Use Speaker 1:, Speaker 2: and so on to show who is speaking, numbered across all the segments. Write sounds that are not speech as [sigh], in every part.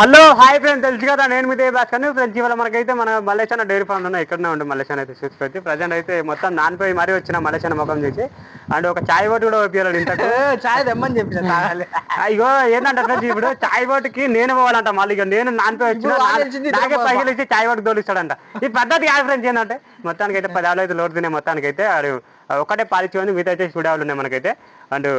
Speaker 1: Hello hi friends తెలుసు కదా? నేను మీ దేవ్ భాస్కర్ ఫ్రెండ్స్ ఇవాళ మనకైతే మన మలేషియా డైరీ ఫామ్ ఉన్నాయి ఇక్కడనే ఉండే మలేషియా అయితే చూసుకోవచ్చు ప్రజెంట్ అయితే మొత్తం నానిపోయి మరీ వచ్చిన మలేషియా ముఖం చేసి. అండ్ ఒక చాయ్ బోట్ కూడా ఒప్పియాలి ఇంతకు.
Speaker 2: చాయ్ తెమ్మని చెప్పిన తాగాలి.
Speaker 1: అయ్యో ఏంటంటే ఫ్రెండ్స్ ఇప్పుడు? చాయ్ బోట్కి నేను పోవాలంట మళ్ళీ నేను నానిపోయి వచ్చిన నాకే ఇచ్చి చాయ్ బోట్ తోలిస్తాడంట. ఈ పద్ధతి కాదు ఫ్రెండ్స్ ఏంటంటే మొత్తానికి అయితే పది ఆవులు అయితే లోటు తినే మొత్తానికి అయితే ఒకటే పాలిచ్చి ఉంది మిగతా అయితే చూడేవాళ్ళు ఉన్నాయి మనకైతే. అండ్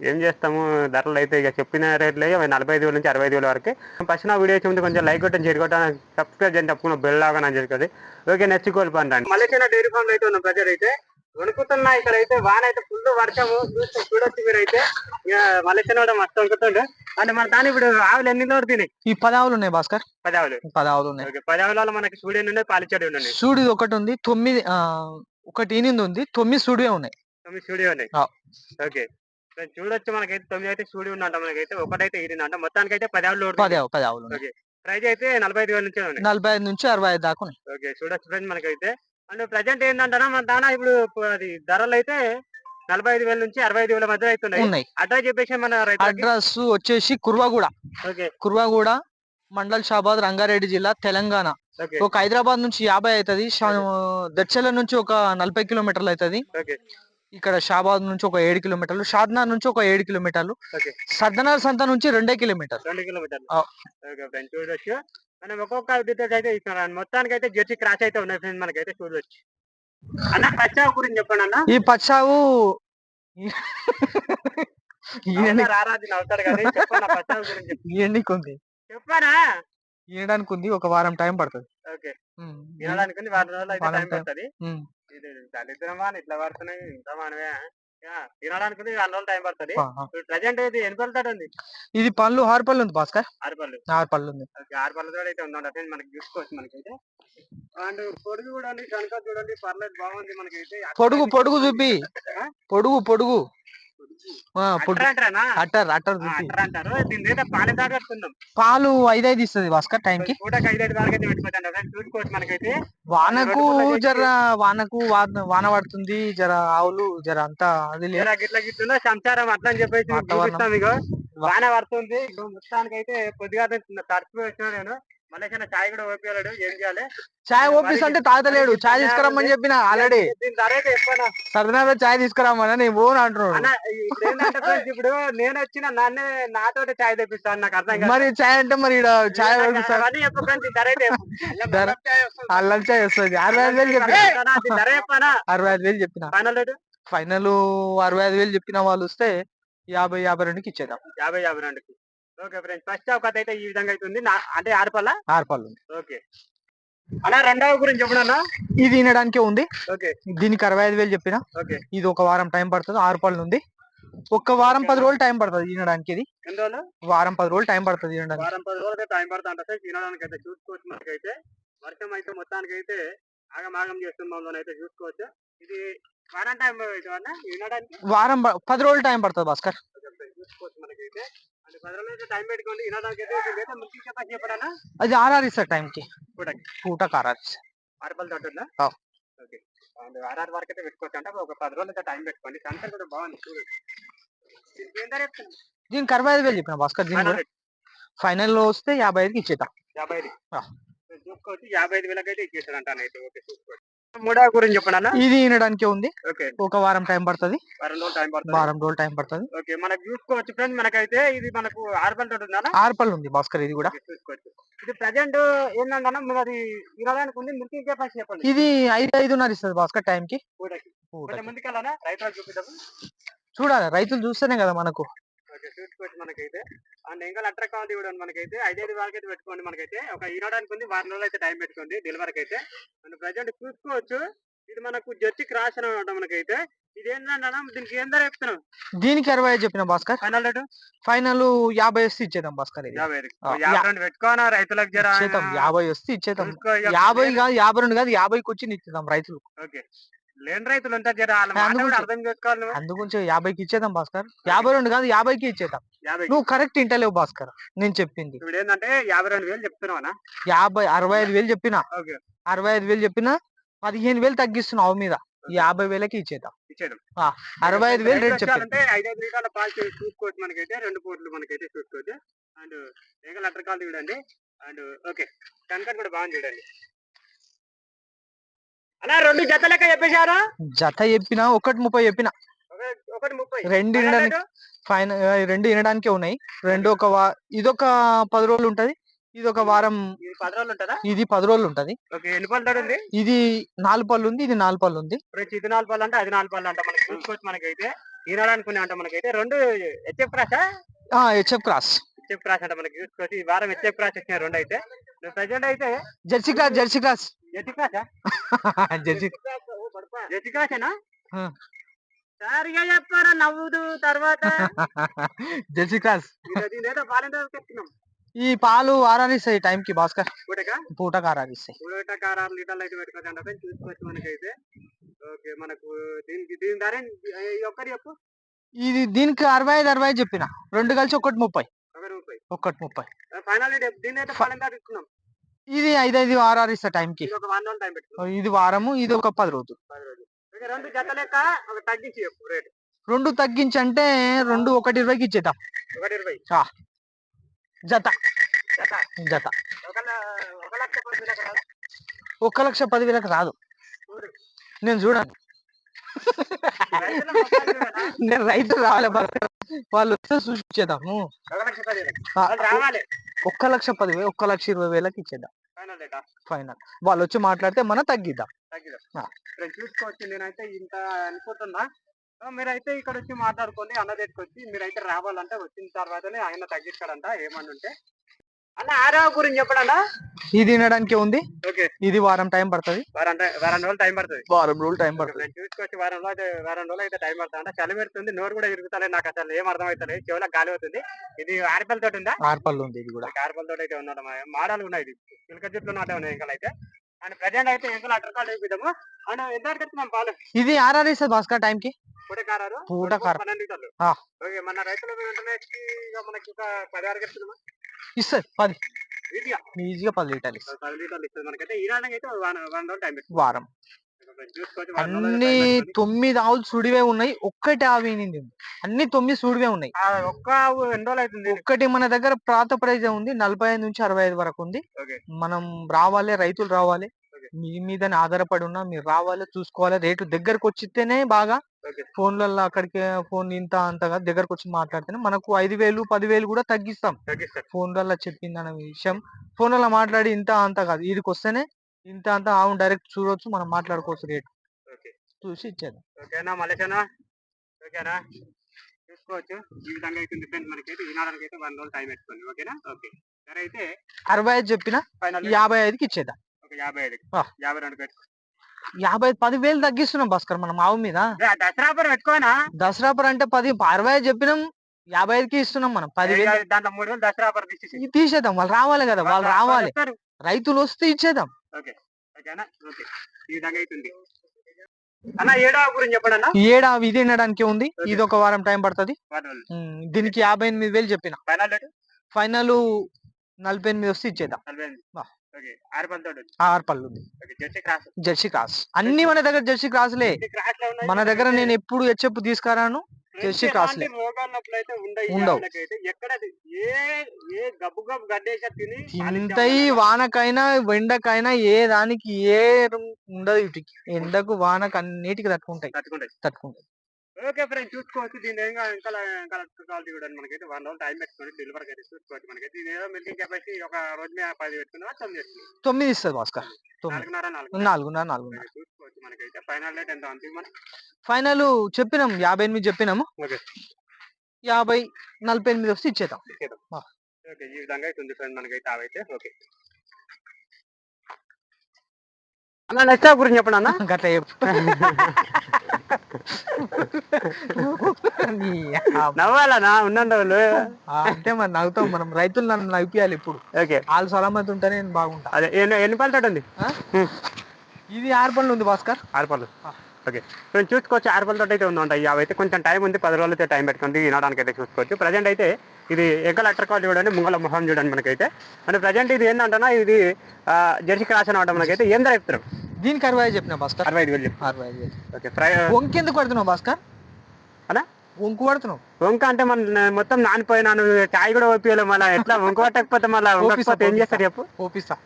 Speaker 1: ఏం చేస్తాము? ధరలు అయితే ఇక చెప్పిన రేట్లు అవి నలభై ఐదు వేల నుంచి అరవై ఐదు వేల వరకు. ఫస్ట్ నా వీడియో వచ్చి కొంచెం లైక్ కొట్టని షేర్ కొట్టాను సబ్స్క్రైబ్ చేయండి తప్పకుండా బెల్ లాగా అని చెప్పి ఓకే నెక్స్ట్ కోల్ పండి మళ్ళీ చిన్న డైరీ ఫామ్ అయితే ఉన్న ప్రజలు అయితే. వణుకుతున్నా ఇక్కడ అయితే వాన అయితే ఫుల్ వర్షము చూస్తే చూడొచ్చు మీరు అయితే ఇక మళ్ళీ చిన్న కూడా మస్తు వణుకుతుండు. అంటే మన దాని ఇప్పుడు ఆవులు ఎన్ని తినాయి
Speaker 2: ఈ పది ఆవులు ఉన్నాయి భాస్కర్.
Speaker 1: పది ఆవులు
Speaker 2: పది ఆవులు ఉన్నాయి.
Speaker 1: ఓకే పది ఆవుల మనకి సూర్యుని ఉన్నాయి? పాలిచ్చాడు ఉన్నాయి?
Speaker 2: సూడి ఒకటి ఉంది తొమ్మిది ఆ, ఒకటి ఈనింది ఉంది తొమ్మిది సూడియో ఉన్నాయి.
Speaker 1: తొమ్మిది స్టూడియో ఉన్నాయి. ఓకే. చూడొచ్చు మనకైతే తొమ్మిది అయితే స్టూడియో ఉందంట మనకైతే ఒకటైతే ఇరిందంట. మొత్తానికి అయితే పది ఆవులు
Speaker 2: పది ఆవు పది ఆవులు ఉన్నాయి.
Speaker 1: ఓకే. ప్రైజ్ అయితే నలభై ఐదు వేల నుంచి ఉన్నాయి.
Speaker 2: నలభై ఐదు నుంచి అరవై ఐదు దాకా ఉన్నాయి.
Speaker 1: ఓకే చూడొచ్చు ఫ్రెండ్ మనకైతే. అండ్ ప్రజెంట్ ఏంటంటారా మన దానా ఇప్పుడు ప- అది ధరలు అయితే నలభై ఐదు వేల నుంచి అరవై ఐదు వేల మధ్య అవుతున్నాయి
Speaker 2: ఉన్నాయి.
Speaker 1: అడ్రస్ చెప్పేసి మన రైతులకి?
Speaker 2: అడ్రస్ వచ్చేసి కుర్వాగూడ.
Speaker 1: ఓకే.
Speaker 2: కుర్వాగూడ మండల్ షాబాద్ రంగారెడ్డి జిల్లా తెలంగాణ.
Speaker 1: ఓకే.
Speaker 2: ఒక హైదరాబాద్ నుంచి యాభై అవుతుంది. దచ్చల నుంచి ఒక నలభై కిలోమీటర్లు అవుతుంది.
Speaker 1: ఓకే.
Speaker 2: ఇక్కడ షాబాద్ నుంచి ఒక ఏడు కిలోమీటర్లు షాద్నార్ నుంచి ఒక ఏడు కిలోమీటర్లు
Speaker 1: ఓకే.
Speaker 2: సర్దనార్ సంత నుంచి రెండే కిలోమీటర్
Speaker 1: రెండు కిలోమీటర్లు. చూడొచ్చు. మనం ఒక్కొక్క డీటెయిల్స్ అయితే ఇస్తున్నారు మొత్తానికి అయితే జెర్సీ క్రాష్ అయితే ఉన్నాయి ఫ్రెండ్ మనకైతే చూడొచ్చు. అన్న పచ్చావు గురించి చెప్పండి అన్న.
Speaker 2: ఈ పచ్చావు
Speaker 1: అవునా రారాజు నవ్వుతాడు కానీ చెప్పన్న పచ్చావు గురించి? చెప్పు.
Speaker 2: ఈయనకి ఉంది
Speaker 1: చెప్పానా?
Speaker 2: ఈయడానికి ఉంది ఒక వారం టైం పడుతుంది.
Speaker 1: ఓకే. వినడానికి వారం రోజులు అయితే టైం. పడుతుంది. ఇది దరిద్రమా అని ఇట్లా పడుతున్నాయి. ఇంత మనమే. తినడానికి రోజులు టైం పడుతుంది. ప్రజెంట్ ఇది ఎన్ని పళ్ళతో ఉంది?
Speaker 2: ఇది పళ్ళు ఆరు పళ్ళు ఉంది భాస్కర్.
Speaker 1: ఆరు పళ్ళు.
Speaker 2: ఆరు పళ్ళు ఉంది.
Speaker 1: ఆరు పళ్ళతో అయితే ఉందండి మనకి చూసుకోవచ్చు మనకైతే. అండ్ పొడుగు చూడండి కనుక చూడండి పర్లేదు బాగుంది మనకైతే.
Speaker 2: పొడుగు పొడుగు చూపి? పొడుగు పొడుగు.
Speaker 1: అట్టర్
Speaker 2: అట్టర్
Speaker 1: అంటారు దీని మీద పాలెం దాకా
Speaker 2: పాలు ఐదైదు ఇస్తుంది భాస్కర్ టైం కి
Speaker 1: పూటకి వరకు అయితే పెట్టుకోవచ్చు అంటే చూసుకోవచ్చు మనకైతే.
Speaker 2: వానకు జర వానకు వాన పడుతుంది జర ఆవులు జర అంతా అది లేదు.
Speaker 1: గిట్ల గిట్లుందో సంసారం అట్లా అని చెప్పేసి వాన పడుతుంది. మొత్తానికి అయితే కొద్దిగా తడిపి వచ్చినా నేను. చిన్న చాయ్ కూడా ఏం చేయాలి?
Speaker 2: చాయ్ ఓపిస్ అంటే తాగలేడు చాయ్ తీసుకురమ్మని చెప్పిన ఆల్రెడీ.
Speaker 1: దీని ధర అయితే
Speaker 2: చాయ్ తీసుకురమ్మని నేను పోను అంటున్నాడు.
Speaker 1: ఇప్పుడు నేను వచ్చిన నన్నే నాతోటి చాయ్ తెప్పిస్తాను నాకు అర్థం కాదు.
Speaker 2: మరి చాయ్ అంటే మరి చాయ్ [laughs] అల్లం చాయ్ వస్తుంది. అరవై ఐదు వేలు చెప్పిన? అరవై ఐదు వేలు చెప్పిన?
Speaker 1: ఫైనల్
Speaker 2: ఫైనల్ అరవై ఐదు వేలు చెప్పిన వాళ్ళు వస్తే యాభై యాభై రెండుకి ఇచ్చేద్దాం.
Speaker 1: యాభై యాభై రెండుకి. ఓకే ఫ్రెండ్స్ ఫస్ట్ ఒక అయితే ఈ విధంగా అవుతుంది అంటే ఆరుపల్ల?
Speaker 2: ఆరు పళ్ళు ఉంది.
Speaker 1: ఓకే అన్న రెండవ గురించి చెప్పడన్నా
Speaker 2: ఇది వినడానికే ఉంది.
Speaker 1: ఓకే
Speaker 2: దీనికి అరవై ఐదు వేలు చెప్పిన.
Speaker 1: ఓకే
Speaker 2: ఇది ఒక వారం టైం పడుతుంది. ఆరు పళ్ళు ఉంది. ఒక్క వారం పది రోజులు టైం పడుతుంది వినడానికి ఇది.
Speaker 1: ఎన్ని రోజులు?
Speaker 2: వారం పది రోజులు టైం పడుతుంది
Speaker 1: వారం పది రోజులు టైం పడుతుంది అంటే తినడానికి అయితే చూసుకోవచ్చు మనకైతే. వర్షం అయితే మొత్తానికి అయితే ఆగమాగం చేస్తుంది మమ్మల్ని అయితే చూసుకోవచ్చు. ఇది వారం టైం వినడానికి?
Speaker 2: వారం పది రోజులు టైం పడుతుంది భాస్కర్.
Speaker 1: చూసుకోవచ్చు మనకైతే. టైం
Speaker 2: అది ఆర్ఆర్ ఇస్తారు టైంకి
Speaker 1: కూడా
Speaker 2: పూటకు ఆర్ఆర్ ఇస్తారు
Speaker 1: ఆర్ఆర్ వరకు అయితే పెట్టుకోవచ్చు ఒక పది రోజులు అయితే టైం పెట్టుకోండి. సంతర్ కూడా బాగుంది. దీనికి
Speaker 2: అరవై ఐదు వేలు చెప్పిన భాస్కర్ దీని. ఫైనల్లో వస్తే యాభై ఐదుకి ఇచ్చేద్దాం.
Speaker 1: యాభై ఐదు చూసుకోవచ్చు. యాభై ఐదు వేలకి అయితే ఇచ్చేసాడు అయితే. ఓకే చూసుకోండి. మూడవ గురించి చెప్పండి
Speaker 2: ఇది వినడానికే ఉంది. ఒక వారం టైం పడుతుంది.
Speaker 1: వారం రోజులు టైం పడుతుంది.
Speaker 2: వారం రోజులు టైం పడుతుంది.
Speaker 1: ఓకే మనకు చూసుకోవచ్చు ఫ్రెండ్స్ మనకైతే ఇది మనకు ఆరు పంట ఉంటుందా
Speaker 2: ఆరు పళ్ళు ఉంది భాస్కర్ ఇది కూడా.
Speaker 1: చూసుకోవచ్చు. ఇది ప్రజెంట్ ఏంటంటే మీరు అది వినడానికి ఉంది మీకు ఇంకే పని చెప్పండి.
Speaker 2: ఇది ఐదు ఐదున్నర ఇస్తుంది భాస్కర్ టైం కి.
Speaker 1: ముందుకు రైతులు చూపిద్దాము?
Speaker 2: చూడాలి రైతులు చూస్తేనే కదా మనకు.
Speaker 1: ఓకే చూసుకోవచ్చు మనకైతే. అండ్ ఇంకా లెటర్ కావాలి ఇవ్వడం మనకైతే. ఐదైదు వరకు అయితే పెట్టుకోండి మనకైతే. ఒక ఈనడానికి ఉంది వారం రోజులు అయితే టైం పెట్టుకోండి డెలివరీకి అయితే అండ్ ప్రజెంట్ చూసుకోవచ్చు. ఇది మనకు జడ్జి క్రాస్ అనమాట మనకైతే. ఇది ఏంటంటే దీనికి ఏం ధర
Speaker 2: దీనికి అరవై ఐదు చెప్పిన భాస్కర్.
Speaker 1: ఫైనల్ రేటు
Speaker 2: ఫైనల్ యాభై వస్తే ఇచ్చేద్దాం భాస్కర్
Speaker 1: యాభై రెండు పెట్టుకోనా రైతులకు జర?
Speaker 2: యాభై వస్తే ఇచ్చేద్దాం.
Speaker 1: ఇక
Speaker 2: యాభై కాదు యాభై రెండు కాదు యాభైకి వచ్చి ఇచ్చేద్దాం రైతులు
Speaker 1: ఓకే. లేని రైతులు ఉంటారు జర వాళ్ళ మాట కూడా అర్థం చేసుకోవాలి నువ్వు.
Speaker 2: అందుగురించి యాభైకి ఇచ్చేద్దాం భాస్కర్. యాభై రెండు కాదు యాభైకి ఇచ్చేద్దాం.
Speaker 1: యాభై
Speaker 2: నువ్వు కరెక్ట్ ఇంటలేవు భాస్కర్ నేను చెప్పింది.
Speaker 1: ఇప్పుడు ఏంటంటే యాభై రెండు వేలు చెప్తున్నావా
Speaker 2: యాభై అరవై ఐదు వేలు చెప్పిన?
Speaker 1: ఓకే.
Speaker 2: అరవై ఐదు వేలు చెప్పిన? పదిహేను వేలు తగ్గిస్తున్నావు మీద. యాభై వేలకి ఇచ్చేద్దాం.
Speaker 1: ఇచ్చేద్దాం.
Speaker 2: ఆ, అరవై ఐదు వేలు రేట్ చెప్పాను
Speaker 1: అంటే ఐదు ఐదు లీటర్ల పాలు చూసుకోవచ్చు మనకైతే రెండు పూట్లు మనకైతే చూసుకోవచ్చు. అండ్ ఏగల అటర్ కాల్ చూడండి. అండ్ ఓకే కనకట్ కూడా బాగుంది చూడండి. అలా రెండు జత లెక్క చెప్పేశారా?
Speaker 2: జత చెప్పిన ఒకటి ముప్పై చెప్పిన.
Speaker 1: ఒక- ఒకటి ముప్పై.
Speaker 2: రెండు వినడానికి ఫైన్ రెండు వినడానికే ఉన్నాయి. రెండు ఒక వా ఇదొక పది రోజులు ఉంటది. ఇది ఒక వారం
Speaker 1: ఇది పది రోజులు ఉంటుందా?
Speaker 2: ఇది పది రోజులు ఉంటది.
Speaker 1: ఓకే ఎన్ని పళ్ళు ఉంది
Speaker 2: ఇది? నాలుగు పళ్ళు ఉంది ఇది నాలుగు పళ్ళు ఉంది.
Speaker 1: ఇది నాలుగు పళ్ళు అంటే అది నాలుగు పళ్ళు అంట మనకి. చూసుకోవచ్చు మనకైతే. ఈనాడనుకునే అంట మనకైతే. రెండు హెచ్ఎఫ్ క్రాసా
Speaker 2: ఆ? HF cross.
Speaker 1: హెచ్ఎఫ్ క్రాస్ అంట మనకి. చూసుకోవచ్చు. ఈ వారం హెచ్ఎఫ్ క్రాస్ వచ్చినాయి రెండు అయితే ప్రజెంట్ అయితే
Speaker 2: జెర్సీ క్రాస్ జెర్సీ క్రాస్. [laughs] ఆ.
Speaker 1: సరిగా చెప్పారా నవ్వుదు తర్వాత? [laughs] చెప్తున్నాం.
Speaker 2: ఈ పాలు ఆరాధిస్తాయి టైం కి భాస్కర్. పూటకు? ఆరాధిస్తాయి
Speaker 1: పూట కారాలు లీటర్లు అయితే పెట్టుకోవచ్చు అంటే చూసుకోవచ్చు మనకైతే. ఓకే మనకు దీనికి దీని ధర ఈ ఒక్కటి చెప్పు.
Speaker 2: ఇది దీనికి అరవై ఐదు అరవై చెప్పిన. రెండు కలిసి ఒకటి ముప్పై. ఒకటి ముప్పై.
Speaker 1: ఫైనల్ దీని అయితే
Speaker 2: ఇది ఐదు ఐదు ఆరాధిస్తా టైం కి.
Speaker 1: ఇది
Speaker 2: వారము ఇది ఒక పది రోజులు.
Speaker 1: రెండు జత లెక్క ఒక తగ్గించి రేటు
Speaker 2: రెండు తగ్గించి అంటే రెండు ఒకటి ఇరవైకి ఇచ్చేద్దాం.
Speaker 1: ఒకటి ఇరవై.
Speaker 2: ఆ. జత.
Speaker 1: జత. ఒక లక్ష పది వేలకు రాదా?
Speaker 2: ఒక్క లక్ష పదివేలకు రాదు. నేను చూడండి? నేను రైతు రావాలి. వాళ్ళు వస్తే
Speaker 1: రావాలి.
Speaker 2: ఒక్క లక్ష పదివేలు ఒక్క లక్ష ఇరవై వేలకు ఇచ్చేద్దాం.
Speaker 1: ఫైనల్
Speaker 2: వాళ్ళు వచ్చి మాట్లాడితే మనం తగ్గిద్దాం.
Speaker 1: తగ్గిదా
Speaker 2: ఆ.
Speaker 1: ఇక్కడ చూసుకోవచ్చు నేనైతే ఇంత అనుకుంటున్నా. మీరైతే ఇక్కడ వచ్చి మాట్లాడుకోండి అన్న దగ్గరికి వచ్చి మీరైతే రావాలంటే వచ్చిన తర్వాతనే ఆయన తగ్గిస్తాడంట ఏమని ఉంటే అన్న ఆరో గురించి చెప్పడన్నా
Speaker 2: ఇది తినడానికి ఉంది.
Speaker 1: ఓకే.
Speaker 2: ఇది వారం టైం పడుతుంది.
Speaker 1: వారం టై- వారం రోజులు టైం పడుతుంది.
Speaker 2: వారం రోజులు టైం పడుతుంది.
Speaker 1: నేను చూసుకోవచ్చు వారం రోజు వారం రోజులు అయితే టైం పడుతుంది అంటే చలి పెడుతుంది నోరు కూడా ఇరుగుతలేదు నాకు అసలు ఏం అర్థం అవుతలేదు చెవులకు గాలి అవుతుంది ఇది ఆరిపల్ తోటి ఉందా?
Speaker 2: ఆర్పల్లి ఉంది ఇది కూడా.
Speaker 1: ఆరిపల్ తోటి అయితే ఉన్నాడు మాడాలు ఉన్నాయి ఇది. చిలక చెట్లు నాటే ఉన్నాయి ఇంకా అయితే. అండ్ ప్రజెంట్ అయితే ఇంకా అటర్ కాల్ చూపిద్దాము అండ్ ఎంత కడుతున్నాం పాలు?
Speaker 2: ఇది ఆర్ఆర్ఎస్ భాస్కర్ టైం కి
Speaker 1: పూట కారారు
Speaker 2: పూట కారం.
Speaker 1: పన్నెండు లీటర్లు.
Speaker 2: ఆ.
Speaker 1: ఓకే మన రైతుల ఇక మనకి ఒక పది ఆరు కడుతున్నామా
Speaker 2: ఇస్తుంది పది.
Speaker 1: ఈజీగా
Speaker 2: పది లీటర్లు ఇస్తుంది
Speaker 1: పెట్టుకోవచ్చు
Speaker 2: వారం అన్ని. తొమ్మిది ఆవులు సుడివే ఉన్నాయి ఒక్కటి ఆవి అన్ని తొమ్మిది సుడివే ఉన్నాయి.
Speaker 1: ఒక్క ఆవు ఎన్ని రోజులు అవుతుంది?
Speaker 2: ఒక్కటి మన దగ్గర ప్రాత ప్రైజ్ ఉంది నలభై ఐదు నుంచి అరవై ఐదు వరకు ఉంది. మనం రావాలి రైతులు రావాలి. మీ మీదనే ఆధారపడి ఉన్నా మీరు రావాలి చూసుకోవాలి రేటు దగ్గరకు వచ్చితేనే బాగా ఫోన్లలో అక్కడికి ఫోన్ ఇంత అంతగా దగ్గరకు వచ్చి మాట్లాడితేనే మనకు ఐదు వేలు పదివేలు కూడా తగ్గిస్తాం. ఫోన్లలో చెప్పింది అనే విషయం. ఫోన్లలో మాట్లాడి ఇంత అంత కాదు. వీడికి వస్తేనే ఇంత అంత అవును డైరెక్ట్ చూడొచ్చు మనం మాట్లాడుకోవచ్చు రేటు.
Speaker 1: ఓకే.
Speaker 2: చూసి ఇచ్చేది
Speaker 1: ఓకేనా మలేషనా ఓకేనా చూసుకోవచ్చు. ఈ విధంగా అయితే డిఫరెంట్ మనకైతే ఈనాడానికి అయితే వన్ రోజులు టైం పెట్టుకోండి ఓకేనా? ఓకే. సరే అయితే
Speaker 2: అరవై ఐదు చెప్పిన యాభై ఐదుకి ఇచ్చేద్దాం.
Speaker 1: ఒక యాభై ఐదు. యాభై రెండు పెట్టుకో.
Speaker 2: యాభై పదివేలు తగ్గిస్తున్నాం భాస్కర్ మనం ఆవు మీద.
Speaker 1: ఏ, దసరా పర్ పెట్టుకోనా?
Speaker 2: అంటే పది అరవై చెప్పినాం యాభై ఐదుకి ఇస్తున్నాం మనం పదివేలు
Speaker 1: దాంట్లో మూడు వేలు
Speaker 2: తీసేద్దాం వాళ్ళు రావాలి కదా వాళ్ళు రావాలి. రైతులు వస్తే ఇచ్చేద్దాం.
Speaker 1: ఓకే ఓకేనా? ఓకే ఈ విధంగా అవుతుంది అన్న ఏడో గురించి చెప్పండి అన్న.
Speaker 2: ఈ ఏడా ఇది తినడానికి ఉంది ఇది ఒక వారం టైం పడుతుంది. దీనికి యాభై ఎనిమిది వేలు చెప్పిన.
Speaker 1: ఫైనల్
Speaker 2: నలభై ఎనిమిది వస్తే ఇచ్చేద్దాం.
Speaker 1: ఆరు
Speaker 2: పళ్ళు ఉంది.
Speaker 1: Jersey cross.
Speaker 2: క్రాస్. అన్ని మన దగ్గర జెర్సీ క్రాస్లే.
Speaker 1: క్రాస్
Speaker 2: మన దగ్గర నేను ఎప్పుడు హెచ్ఎప్ తీసుకురాను జెర్సీ క్రాస్లే.
Speaker 1: అయితే ఉండవు.
Speaker 2: ఇంతయి వానకైనా ఎండకైనా ఏ దానికి ఏ ఉండదు వీటికి. ఎండకు వానకు అన్నిటికి తట్టుకుంటాయి.
Speaker 1: తట్టుకుంటాయి.
Speaker 2: తట్టుకుంటాయి.
Speaker 1: ఓకే ఫ్రెండ్ చూసుకోవచ్చు. దీని ఇంకా ఇంకా ఇంకా క్వాలిటీ కూడా మనకైతే వన్ రోజు టైం పెట్టుకోండి డెలివరీ అయితే చూసుకోవచ్చు మనకైతే. ఇది ఏదో మిల్కింగ్ కెపాసిటీ ఒక రోజు మీద పది పెట్టుకున్నా తొమ్మిది పెట్టుకున్నాం
Speaker 2: తొమ్మిది ఇస్తుంది భాస్కర్.
Speaker 1: నాలుగున్నర నాలుగు
Speaker 2: నాలుగున్నర నాలుగున్నర.
Speaker 1: చూసుకోవచ్చు మనకైతే. ఫైనల్ రేట్ ఎంత అంతే మనం
Speaker 2: ఫైనల్ చెప్పినాం యాభై ఎనిమిది చెప్పినాము.
Speaker 1: ఓకే.
Speaker 2: యాభై నలభై ఎనిమిది వస్తే ఇచ్చేద్దాం.
Speaker 1: ఓకే ఈ విధంగా అయితే ఉంది ఫ్రెండ్ మనకైతే అవైతే. ఓకే. అన్న నెక్స్ట్ గురించి చెప్పండి అన్న. [laughs]
Speaker 2: గట్ల చెప్పు. [laughs]
Speaker 1: నవ్వాలనా ఉన్నంత వాళ్ళు
Speaker 2: అంటే మరి నవ్వుతాం మనం రైతులు నన్ను నవ్వియాలి ఇప్పుడు.
Speaker 1: ఓకే.
Speaker 2: వాళ్ళు సలామతి ఉంటేనే నేను బాగుంటా.
Speaker 1: అదే ఎన్ని ఎన్ని పళ్ళ తోట ఉంది?
Speaker 2: ఇది ఆరు పనులు ఉంది భాస్కర్.
Speaker 1: ఆరు పళ్ళు. ఓకే. మేము చూసుకోవచ్చు ఆరు పళ్ళ తోట అయితే ఉందంట. అవి అయితే కొంచెం టైం ఉంది పది రోజులు అయితే టైం పెట్టుకుంది వినడానికి అయితే చూసుకోవచ్చు. ప్రజెంట్ అయితే ఇది ఎగ్గల కాల్ చూడండి ముంగల మొహం చూడండి మనకైతే. అంటే ప్రజెంట్ ఇది ఏంటంటే ఇది జెర్సీ క్రాస్ అనమాట మనకైతే. ఏం ధర చెప్తారు
Speaker 2: దీనికి అరవై ఐదు చెప్పిన భాస్కర్?
Speaker 1: అరవై ఐదు వేలు చెప్పు.
Speaker 2: అరవై ఐదు వేలు.
Speaker 1: ఓకే ఫ్రై
Speaker 2: వంక ఎందుకు పడుతున్నావు భాస్కర్?
Speaker 1: అలా?
Speaker 2: వంకు పడుతున్నావు
Speaker 1: వంక అంటే మన మొత్తం నానిపోయినాను చాయ్ కూడా ఓపియలే మళ్ళీ. ఎట్లా? వంక పట్టకపోతే మళ్ళీ వంకపోతే ఏం చేస్తారు చెప్పు?
Speaker 2: ఓపిస్తా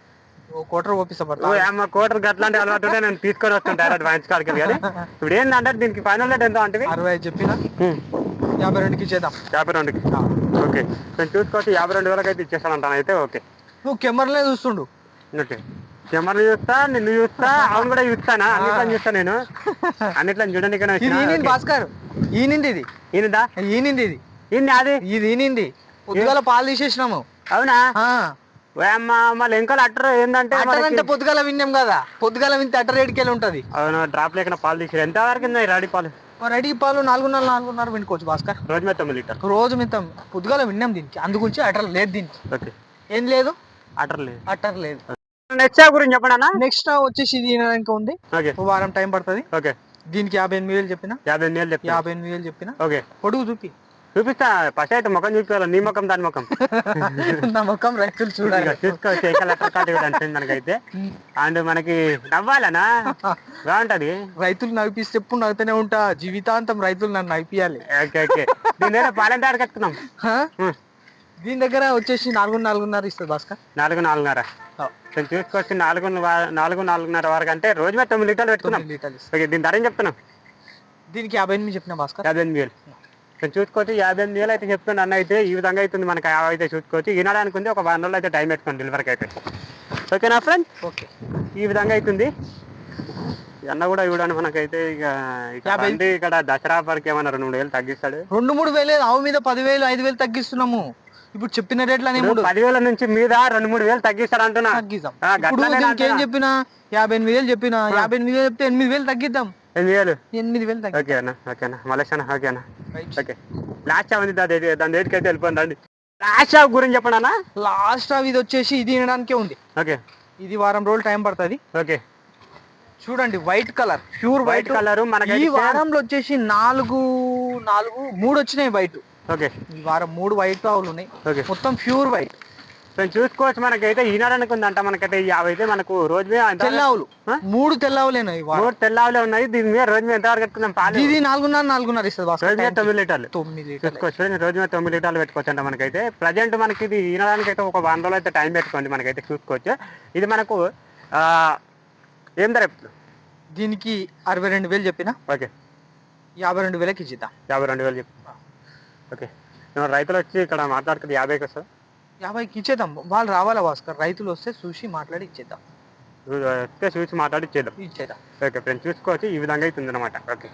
Speaker 2: ఓ కోటర్ ఓపిస్తా
Speaker 1: ఓ
Speaker 2: పడతా
Speaker 1: అమ్మ కోటర్ గట్లాంటి అలవాటు ఉంటే నేను తీసుకొని వస్తుంటా వాయించు కాడికి కానీ ఇప్పుడు ఏంటంటే దీనికి ఫైనల్ రేట్ ఎంత అంటే
Speaker 2: అరవై ఐదు చెప్పిన? యాభై రెండుకి ఇచ్చేద్దాం.
Speaker 1: యాభై రెండుకి. ఓకే. నేను చూసుకోవచ్చు యాభై రెండు వేలకు అయితే ఇచ్చేస్తాను అంటాను అయితే ఓకే.
Speaker 2: నువ్వు కెమెరాలే చూస్తుండు.
Speaker 1: ఓకే. కెమెరా చూస్తా నిన్ను చూస్తా అవును కూడా చూస్తానా? అన్నిట్లో చూస్తా నేను. [laughs] అన్నిట్లో చూడడానికి
Speaker 2: ఇది ఈనింది భాస్కర్. ఈనింది ఇది.
Speaker 1: ఈయనదా
Speaker 2: ఈనింది ఇది.
Speaker 1: ఈయన అది
Speaker 2: ఇది ఈనింది పొద్దుగాల పాలు తీసేసినాము.
Speaker 1: అవునా? మళ్ళీ ఇంకా అట్టర్ ఏంటంటే
Speaker 2: అంటే పొద్దుగాల విన్నాం కదా. పొద్దుగాల వింటే అట్టర్ రేటుకెళ్ళి ఉంటది.
Speaker 1: అవును డ్రాప్ లేకుండా పాలు తీసి ఎంత వరకు రెడీ పాలు?
Speaker 2: రెడీ పాలు నాలుగున్నర నాలుగున్నర వినుకోవచ్చు భాస్కర్.
Speaker 1: రోజు మీద తొమ్మిది లీటర్.
Speaker 2: రోజు మిత్తం పొద్దుగాల విన్నాం దీనికి. అందుగురించి అట్టర్ లేదు దీనికి.
Speaker 1: ఓకే.
Speaker 2: ఏం లేదు?
Speaker 1: అటర్ లేదు.
Speaker 2: అట్టర్ లేదు.
Speaker 1: నెక్స్ట్ గురించి చెప్పండి అన్న
Speaker 2: నెక్స్ట్ వచ్చేసి ఇది ఇంకా ఉంది. వారం టైం పడుతుంది.
Speaker 1: ఓకే.
Speaker 2: దీనికి యాభై ఎనిమిది వేలు చెప్పిన?
Speaker 1: యాభై ఎనిమిది వేలు
Speaker 2: యాభై ఎనిమిది వేలు చెప్పిన?
Speaker 1: ఓకే.
Speaker 2: పొడుగు చూపి.
Speaker 1: చూపిస్తా. ఫస్ట్ అయితే ముఖం చూపించాలి నీ ముఖం దాని ముఖం.
Speaker 2: నా ముఖం రైతులు చూడాలి.
Speaker 1: చూసుకోవచ్చు మనకైతే. అండ్ మనకి నవ్వాలనా? బాగుంటది.
Speaker 2: రైతులు నవ్విపిస్తే ఎప్పుడు నవ్వుతూనే ఉంటా. జీవితాంతం రైతులు నన్ను నవ్వియాలి
Speaker 1: ఓకే ఓకే. దీని దగ్గర పాలెంటారు కట్టుకున్నాం
Speaker 2: దీని దగ్గర వచ్చేసి నాలుగు నాలుగున్నర ఇస్తుంది భాస్కర్.
Speaker 1: నాలుగు నాలుగున్నర. నేను చూసుకోవచ్చు నాలుగు నాలుగు నాలుగున్నర వరకు అంటే రోజు మీద తొమ్మిది లీటర్లు పెట్టుకున్నాం.
Speaker 2: లీటర్లు
Speaker 1: ఓకే దీని ధర ఏం చెప్తున్నాం
Speaker 2: దీనికి యాభై ఎనిమిది చెప్పిన భాస్కర్?
Speaker 1: యాభై ఎనిమిది వేలు. నేను చూసుకోవచ్చు యాభై ఎనిమిది వేలు అయితే చెప్తున్నా అన్న అయితే ఈ విధంగా అవుతుంది మనకి అయితే చూసుకోవచ్చు ఈనాడానికి ఉంది. ఒక వన్ రోజులు అయితే టైం పెట్టుకోండి డెలివరీకి అయితే ఓకేనా ఫ్రెండ్
Speaker 2: ఓకే.
Speaker 1: ఈ విధంగా అవుతుంది. అన్న కూడా చూడండి మనకైతే ఇక ఇక్కడ దసరా వరకు ఏమన్నా రెండు మూడు వేలు తగ్గిస్తాడు.
Speaker 2: రెండు మూడు వేలే ఆవు మీద పదివేలు ఐదు వేలు తగ్గిస్తున్నాము. ఇప్పుడు చెప్పిన మూడు
Speaker 1: ఇప్పుడు పదివేల నుంచి మీద రెండు మూడు వేలు తగ్గిస్తాడు అంటున్నా.
Speaker 2: తగ్గిద్దాం. ఇప్పుడు దీనికి ఏం. చెప్పినా? యాభై ఎనిమిది వేలు చెప్పినా? యాభై ఎనిమిది వేలు చెప్తే ఎనిమిది వేలు తగ్గిద్దాం.
Speaker 1: ఎనిమిది వేలు?
Speaker 2: ఎనిమిది వేలు తగ్గి
Speaker 1: ఓకే అన్న ఓకే అన్న. మలేష్ అన్న ఓకే లాస్ట్ షాప్ ఉంది దాని దాని దగ్గరికి అయితే వెళ్ళిపోయింది రండి. లాస్ట్ షాప్ గురించి చెప్పండి అన్న.
Speaker 2: లాస్ట్ అవి ఇది వచ్చేసి ఇది తినడానికే ఉంది.
Speaker 1: ఓకే.
Speaker 2: ఇది వారం రోజులు టైం పడుతుంది.
Speaker 1: ఓకే.
Speaker 2: చూడండి white colour pure
Speaker 1: white colour
Speaker 2: ఈ
Speaker 1: మనకి
Speaker 2: వారంలో వచ్చేసి నాలుగు నాలుగు మూడు వచ్చినాయి వైట్.
Speaker 1: ఓకే.
Speaker 2: ఈ వారం మూడు వైట్ ఆవులు ఉన్నాయి.
Speaker 1: ఓకే.
Speaker 2: మొత్తం ప్యూర్ వైట్.
Speaker 1: చూసుకోవచ్చు మనకైతే ఈనాడానికి ఉందంట మనకైతే అయితే మనకు రోజు మీద ఎంత
Speaker 2: తెల్ల ఆవులు
Speaker 1: ఆ?
Speaker 2: మూడు తెల్ల ఆవులేనా ఈ వారం.
Speaker 1: మూడు తెల్లావులే ఉన్నాయి. దీని మీద రోజు మీద ఎంత వరకు పెట్టుకున్నాం పాలు
Speaker 2: ఇది నాలుగున్నర నాలుగున్నర ఇస్తుంది
Speaker 1: రోజు మీద. తొమ్మిది లీటర్లు.
Speaker 2: తొమ్మిది
Speaker 1: చూసుకోవచ్చు రోజు మీద తొమ్మిది లీటర్లు పెట్టుకోవచ్చు అంట మనకైతే. ప్రజెంట్ మనకి ఇది ఈనడానికి అయితే ఒక వంద రోజులు అయితే టైం పెట్టుకోండి మనకైతే చూసుకోవచ్చు. ఇది మనకు ఆ, ఏం ధర?
Speaker 2: దీనికి అరవై రెండు వేలు చెప్పిన?
Speaker 1: ఓకే.
Speaker 2: యాభై రెండు వేలకి ఇచ్చిద్దాం.
Speaker 1: యాభై రెండు వేలు చెప్పు. ఓకే. రైతులు వచ్చి ఇక్కడ మాట్లాడుతుంది యాభైకి వస్తా
Speaker 2: యాభైకి ఇచ్చేద్దాం. వాళ్ళు రావాలా భాస్కర్? రైతులు వస్తే చూసి మాట్లాడి ఇచ్చేద్దాం.
Speaker 1: వస్తే చూసి మాట్లాడి ఇచ్చేద్దాం.
Speaker 2: ఇచ్చేద్దాం.
Speaker 1: ఓకే ఫ్రెండ్స్ చూసుకోవచ్చు. ఈ విధంగా అవుతుంది అనమాట ఓకే.